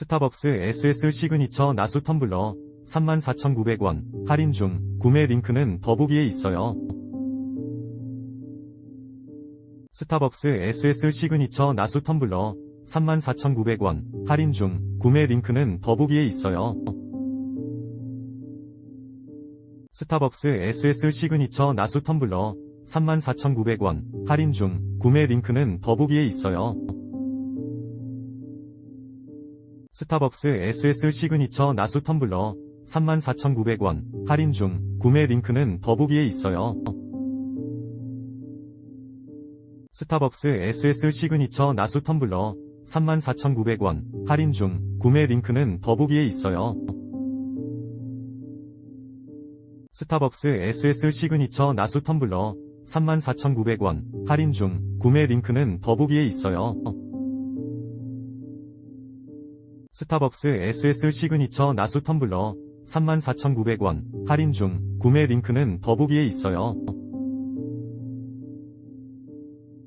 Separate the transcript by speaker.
Speaker 1: 스타벅스 SS 시그니처 나수 텀블러 34,900원 할인 중 구매 링크는 더보기에 있어요. 스타벅스 SS 시그니처 나수 텀블러 34,900원 할인 중 구매 링크는 더보기에 있어요. 스타벅스 SS 시그니처 나수 텀블러 34,900원 할인 중 구매 링크는 더보기에 있어요. 스타벅스 SS 시그니처 나수 텀블러 34,900원 할인 중 구매 링크는 더보기에 있어요. 스타벅스 SS 시그니처 나수 텀블러 34,900원 할인 중 구매 링크는 더보기에 있어요. 스타벅스 SS 시그니처 나수 텀블러 34,900원 할인 중 구매 링크는 더보기에 있어요. 스타벅스 SS 시그니처 나수 텀블러 34,900원 할인 중 구매 링크는 더보기에 있어요.